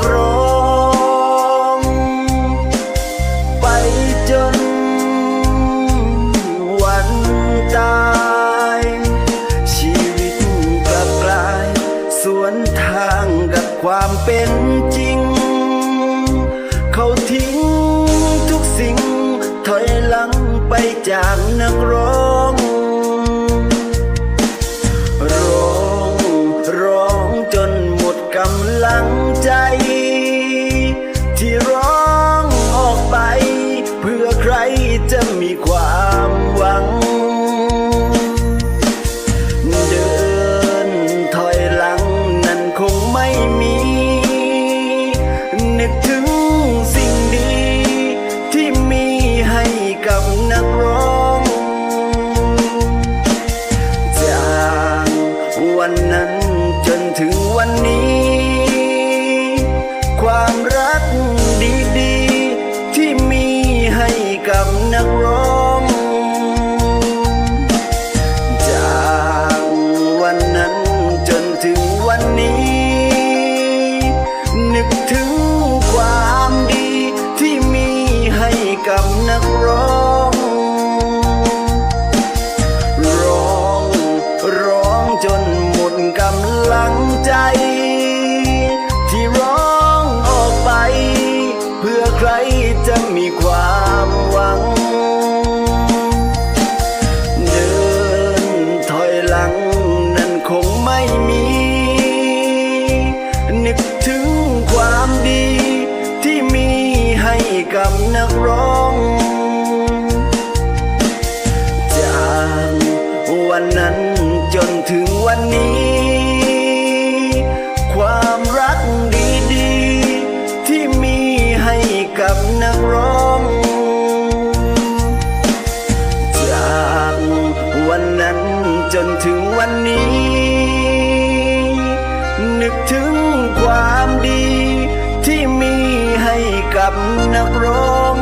กร้องไปจนวันตาย ชีวิตกลับกลาย สวนทางกับความเป็นจริง เขาทิ้งทุกสิ่ง ถอยหลังไปจากนักร้อง ลังใจ ที่ร้องออกไป เพื่อใครจะมีความหวัง เดินถอยหลังนั้นคงไม่มี นึกถึงความดีที่มีให้กับนักร้องจากวันนั้นจนถึงวันนี้ กับนักร้องจากวันนั้นจนถึงวันนี้ นึกถึงความดีที่มีให้กับนักร้อง